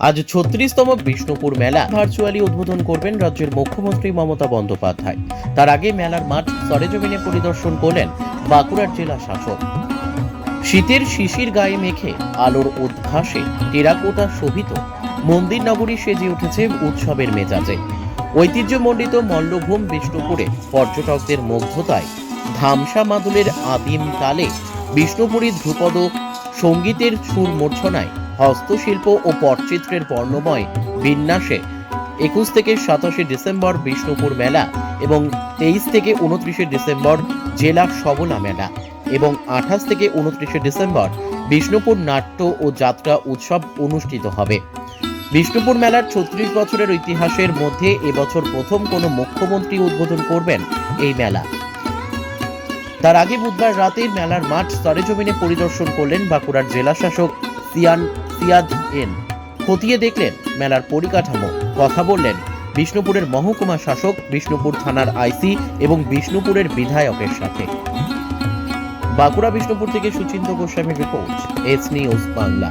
আজ ছত্রিশতম বিষ্ণুপুর মেলা ভার্চুয়ালি উদ্বোধন করবেন রাজ্যের মুখ্যমন্ত্রী মমতা বন্দ্যোপাধ্যায়। তার আগে মেলার মাঠ সরেজমিনে পরিদর্শন করলেন বাঁকুড়ার জেলা শাসক। শীতের শিশির গায়ে মেখে আলোর উদ্ভাসে টেরাকোটা শোভিত। মন্দির নগরী সেজে উঠেছে উৎসবের মেজাজে। ঐতিহ্যমণ্ডিত মল্লভূম বিষ্ণুপুরে পর্যটকদের মুগ্ধতায়। ধামসা মাদুলের আদিম তালে বিষ্ণুপুরী ধ্রুপদ সঙ্গীতের সুর মূর্ছনায় হস্তশিল্প ও পটচিত্রের বর্ণময় বিন্যাসে একুশ থেকে সাতাশে ডিসেম্বর বিষ্ণুপুর মেলা এবং তেইশ থেকে উনত্রিশে ডিসেম্বর জেলা সবলা মেলা এবং আঠাশ থেকে উনত্রিশে ডিসেম্বর বিষ্ণুপুর নাট্য ও যাত্রা উৎসব অনুষ্ঠিত হবে। বিষ্ণুপুর মেলার ছত্রিশ বছরের ইতিহাসের মধ্যে এবছর প্রথম কোনো মুখ্যমন্ত্রী উদ্বোধন করবেন এই মেলা। তার আগে বুধবার রাতে মেলার মাঠ সরেজমিনে পরিদর্শন করলেন বাঁকুড়ার জেলা শাসক সিয়ান সিয়াদ এন। খতিয়ে দেখলেন মেলার পরিকাঠামো। কথা বললেন বিষ্ণুপুরের মহকুমা শাসক, বিষ্ণুপুর থানার আইসি এবং বিষ্ণুপুরের বিধায়কের সাথে। বাঁকুড়া বিষ্ণুপুর থেকে সুচিন্ত গোস্বামীর রিপোর্ট, এস নিউজ বাংলা।